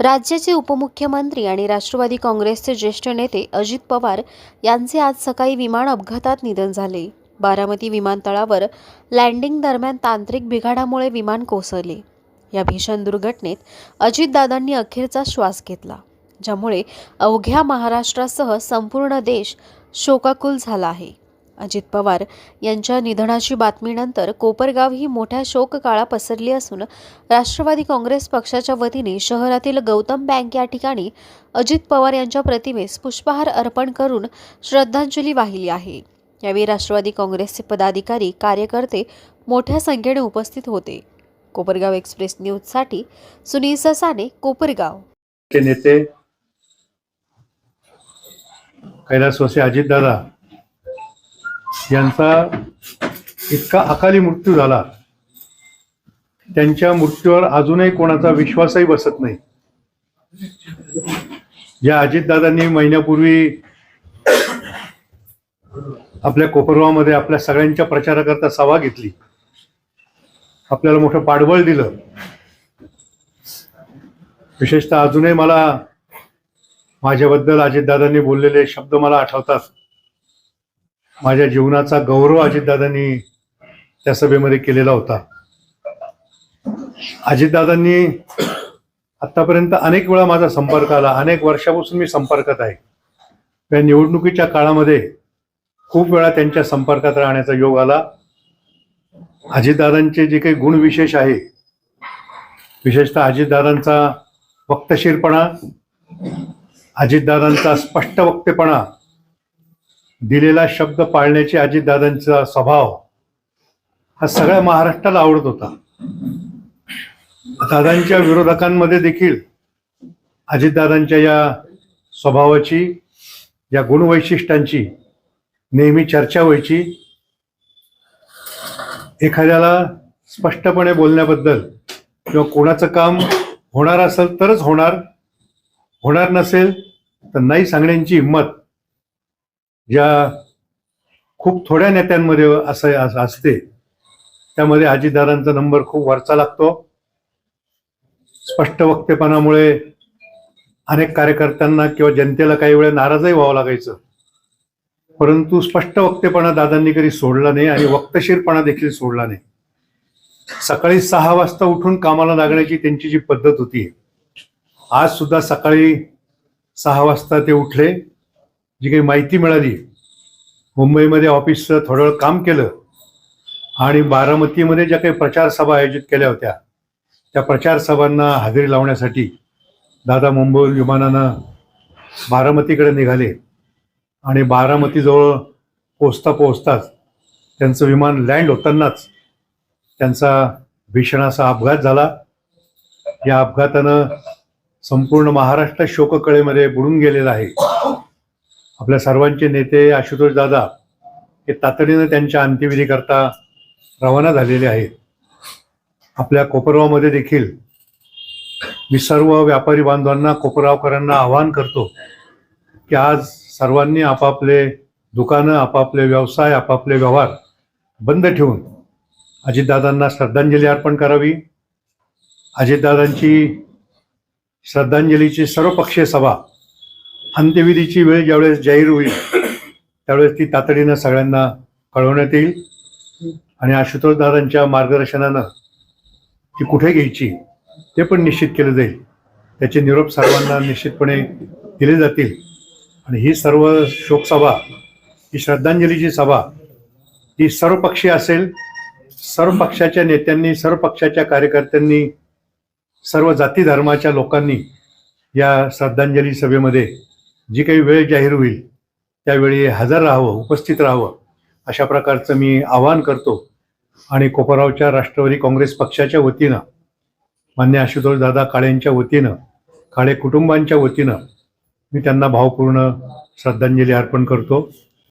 राज्याचे उपमुख्यमंत्री आणि राष्ट्रवादी काँग्रेसचे ज्येष्ठ नेते अजित पवार यांचे आज सकाळी विमान अपघातात निधन झाले. बारामती विमानतळावर लँडिंग दरम्यान तांत्रिक बिघाडामुळे विमान कोसळले. या भीषण दुर्घटनेत अजितदादांनी अखेरचा श्वास घेतला ज्यामुळे अवघ्या महाराष्ट्रासह संपूर्ण देश शोकाकुल झाला आहे. अजित पवार यांच्या निधनाची बातमीनंतर कोपरगाव ही मोठ्या शोककाळा पसरली असून राष्ट्रवादी काँग्रेस पक्षाच्या वतीने शहरातील गौतम बँक या ठिकाणी अजित पवार यांच्या प्रतिमेस पुष्पहार अर्पण करून श्रद्धांजली वाहिली आहे. यावेळी राष्ट्रवादी काँग्रेसचे पदाधिकारी कार्यकर्ते मोठ्या संख्येने उपस्थित होते. कोपरगाव एक्सप्रेस न्यूजसाठी सुनील ससाने कोपरगाव. नेते कैलासवासी अजितदादा यांचा इतका अकाली मृत्यू झाला. त्यांच्या मृत्यूवर अजूनही कोणाचा विश्वासही बसत नाही. या अजितदादांनी महिन्यापूर्वी आपल्या कोपरगावमध्ये आपल्या सगळ्यांच्या प्रचाराकरता सभा घेतली. आपल्याला मोठं पाठबळ दिलं. विशेषतः अजूनही मला माझ्याबद्दल अजितदादांनी बोललेले शब्द मला आठवतात. माझ्या जीवनाचा गौरव अजितदादांनी त्या सभेमध्ये केलेला होता. अजितदादांनी आतापर्यंत अनेक वेळा माझा संपर्क आला. अनेक वर्षापासून मी संपर्कात आहे. त्या निवडणुकीच्या काळामध्ये खूप वेळा त्यांच्या संपर्कात राहण्याचा योग आला. अजितदादांचे जे काही गुण विशेष आहे विशेषतः अजितदादांचा वक्तशीरपणा अजितदादांचा स्पष्ट वक्तेपणा दिलेला शब्द पाळण्याची अजितदादांचा स्वभाव हा सगळ्या महाराष्ट्राला आवडत होता. दादांच्या विरोधकांमध्ये देखील अजितदादांच्या या स्वभावाची या गुणवैशिष्ट्यांची नेहमी चर्चा व्हायची. एखाद्याला स्पष्टपणे बोलण्याबद्दल किंवा कोणाचं काम होणार असेल तरच होणार. होणार नसेल तर नाही सांगण्याची हिंमत ज्या खूप थोड्या नेत्यांमध्ये असं असते त्यामध्ये अजितदादांचा नंबर खूप वरचा लागतो. स्पष्ट वक्तेपणामुळे अनेक कार्यकर्त्यांना किंवा जनतेला काही वेळा नाराजही व्हावं लागायचं. परंतु स्पष्ट वक्तेपणा दादांनी कधी सोडला नाही आणि वक्तशीरपणा देखील सोडला नाही. सकाळी सहा वाजता उठून कामाला लागण्याची त्यांची जी पद्धत होती आज सुद्धा सकाळी सहा वाजता ते उठले. जी काही माहिती मिळाली मुंबईमध्ये ऑफिसचं थोडं वेळ काम केलं आणि बारामतीमध्ये ज्या काही प्रचारसभा आयोजित केल्या होत्या त्या प्रचारसभांना हजेरी लावण्यासाठी दादा मुंबई विमानानं बारामतीकडे निघाले आणि बारामतीजवळ पोचता पोचताच त्यांचं विमान लँड होतानाच त्यांचा भीषण असा अपघात झाला. या अपघातानं संपूर्ण महाराष्ट्र शोककळेमध्ये बुडून गेलेला आहे. आपल्या सर्वांचे नेते आशुतोष दादा हे तातडीनं त्यांच्या अंत्यविधीकरता रवाना झालेले आहेत. आपल्या कोपरगावमध्ये देखील मी सर्व व्यापारी बांधवांना कोपरगावकरांना आवाहन करतो की आज सर्वांनी आपापले दुकानं आपापले व्यवसाय आपापले व्यवहार बंद ठेवून अजितदादांना श्रद्धांजली अर्पण करावी. अजितदादांची श्रद्धांजलीची सर्वपक्षीय सभा अंत्यविधीची वेळ ज्यावेळेस जाहीर होईल त्यावेळेस ती तातडीनं सगळ्यांना कळवण्यात येईल. आणि आशुतोषदादांच्या मार्गदर्शनानं ती कुठे घ्यायची ते पण निश्चित केलं जाईल. त्याचे निरोप सर्वांना निश्चितपणे दिले जातील. आणि ही सर्व शोकसभा ही श्रद्धांजलीची सभा ही सर्वपक्षीय असेल सर्व पक्षाच्या नेत्यांनी सर्व पक्षाच्या कार्यकर्त्यांनी सर्व जाती धर्माच्या लोकांनी या श्रद्धांजली सभेमध्ये जी काही वेळ जाहीर होईल त्यावेळी हजर राहावं उपस्थित राहावं अशा प्रकारचं मी आवाहन करतो. आणि कोपरावच्या राष्ट्रवादी काँग्रेस पक्षाच्या वतीनं मान्य आशुतोष दादा काळेंच्या वतीनं काळे कुटुंबांच्या वतीनं मी त्यांना भावपूर्ण श्रद्धांजली अर्पण करतो.